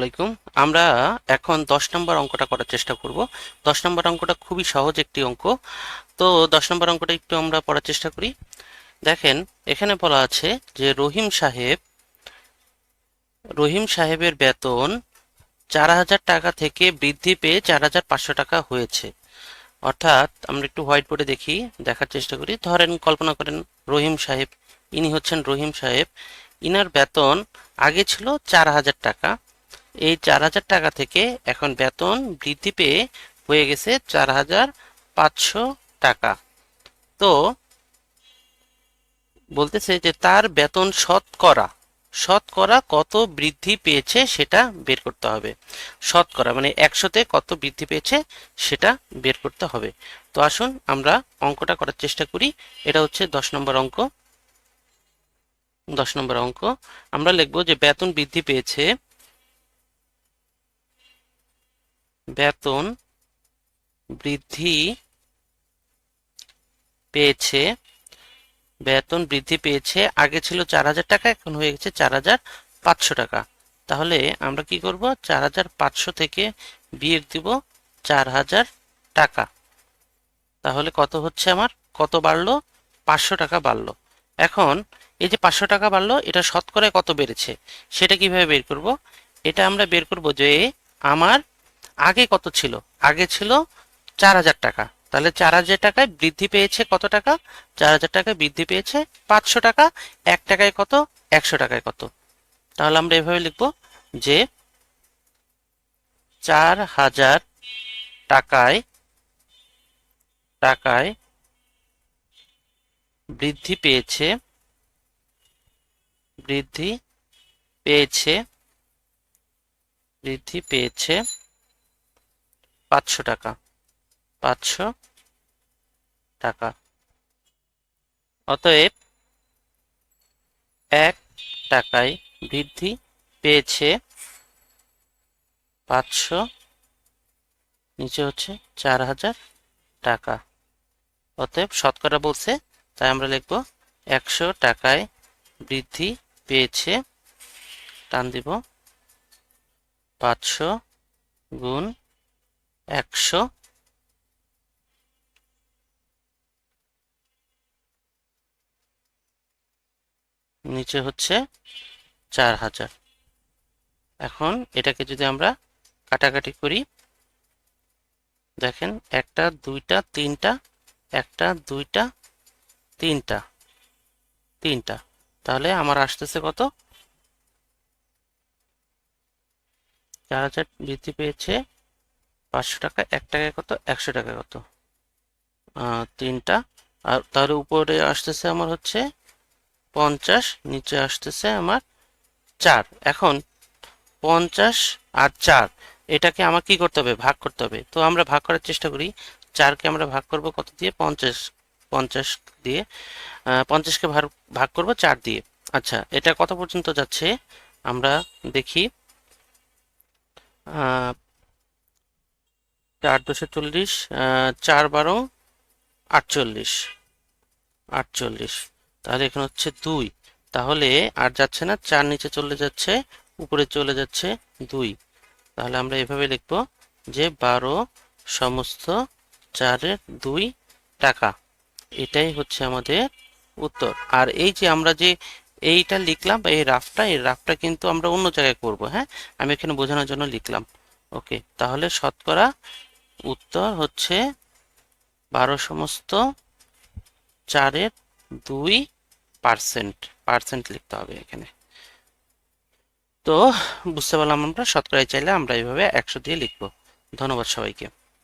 আলাইকুম। আমরা এখন দশ নম্বর অঙ্কটা করার চেষ্টা করব। দশ নম্বর অঙ্কটা খুবই সহজ একটি অঙ্ক। তো দশ নম্বর অঙ্কটা একটু আমরা পড়ার চেষ্টা করি। দেখেন, এখানে বলা আছে যে রহিম সাহেব, রহিম সাহেবের বেতন চার হাজার টাকা থেকে বৃদ্ধি পেয়ে চার হাজার পাঁচশো টাকা হয়েছে। অর্থাৎ আমরা একটু হোয়াইট বোর্ডে দেখি, দেখার চেষ্টা করি। ধরেন, কল্পনা করেন রহিম সাহেব, ইনি হচ্ছেন রহিম সাহেব। ইনার বেতন আগে ছিল চার হাজার টাকা। এই চার হাজার টাকা থেকে এখন বেতন বৃদ্ধি পেয়ে হয়ে গেছে চার হাজার পাঁচশো টাকা। তো বলতেছে যে তার বেতন শতকরা শতকরা কত বৃদ্ধি পেয়েছে সেটা বের করতে হবে। শতকরা মানে একশোতে কত বৃদ্ধি পেয়েছে সেটা বের করতে হবে। তো আসুন আমরা অঙ্কটা করার চেষ্টা করি। এটা হচ্ছে দশ নম্বর অঙ্ক। দশ নম্বর অঙ্ক। আমরা লিখব যে বেতন বৃদ্ধি পেয়েছে বেতন বৃদ্ধি পেয়েছে, বেতন বৃদ্ধি পেয়েছে, আগে ছিল চার হাজার টাকা, এখন হয়ে গেছে চার হাজার পাঁচশো টাকা। তাহলে আমরা কি করব? চার হাজার পাঁচশো থেকে বিয়োগ দিব চার হাজার টাকা। তাহলে কত হচ্ছে আমার? কত বাড়লো? পাঁচশো টাকা বাড়লো। এখন এই যে পাঁচশো টাকা বাড়লো, এটা শতকরায় কত বেড়েছে? সেটা কীভাবে বের করব? এটা আমরা বের করব যে আমার আগে কত ছিল? আগে ছিল চার হাজার টাকা। তাহলে চার হাজার টাকায় বৃদ্ধি পেয়েছে কত টাকা? চার হাজার টাকায় বৃদ্ধি পেয়েছে পাঁচশো টাকা। এক টাকায় কত? একশো টাকায় কত? তাহলে আমরা এভাবে লিখব যে চার হাজার টাকায় টাকায় বৃদ্ধি পেয়েছে বৃদ্ধি পেয়েছে বৃদ্ধি পেয়েছে পাঁচশো টাকা। পাঁচশো টাকা। অতএব এক টাকায় বৃদ্ধি পেয়েছে পাঁচশো, নিচে হচ্ছে চার হাজার টাকা। অতএব শতকরা বলছে, তাই আমরা লিখব একশো টাকায় বৃদ্ধি পেয়েছে, টান দিব পাঁচশো গুণ একশো। নিচে হচ্ছে চার হাজার। এখন এটাকে যদি আমরা কাটাকাটি করি, দেখেন একটা, দুইটা, তিনটা, একটা, দুইটা, তিনটা তিনটা। তাহলে আমার আসতেছে কত? চার হাজার বৃদ্ধি পেয়েছে পাঁচশো টাকা, এক টাকায় কত? একশো টাকায় কত? তিনটা। আর তার উপরে আসতেছে আমার হচ্ছে পঞ্চাশ, নিচে আসতেছে আমার চার। এখন পঞ্চাশ আর চার, এটাকে আমার কি করতে হবে? ভাগ করতে হবে। তো আমরা ভাগ করার চেষ্টা করি। চারকে আমরা ভাগ করব কত দিয়ে? পঞ্চাশ পঞ্চাশ দিয়ে। পঞ্চাশকে ভাগ ভাগ করব চার দিয়ে। আচ্ছা এটা কত পর্যন্ত যাচ্ছে? আমরা দেখি। চার দুশো চল্লিশ চার বারো, আটচল্লিশ। আটচল্লিশ। তাহলে এখানে হচ্ছে দুই। তাহলে আর যাচ্ছে না, চার নিচে চলে যাচ্ছে, উপরে চলে যাচ্ছে দুই। তাহলে আমরা এভাবে লিখব যে বারো সমস্ত চারের দুই টাকা। এটাই হচ্ছে আমাদের উত্তর। আর এই যে আমরা যে এইটা লিখলাম বা এই রাফটা এই রাফটা কিন্তু আমরা অন্য জায়গায় করব হ্যাঁ? আমি এখানে বোঝানোর জন্য লিখলাম। ওকে, তাহলে শতকরা উত্তর হচ্ছে বারো সমস্ত চারের দুই পার্সেন্ট পার্সেন্ট লিখতে হবে এখানে। তো বুঝতে পারলাম আমরা শতকরায় চাইলে আমরা এইভাবে একশো দিয়ে লিখব। ধন্যবাদ সবাইকে।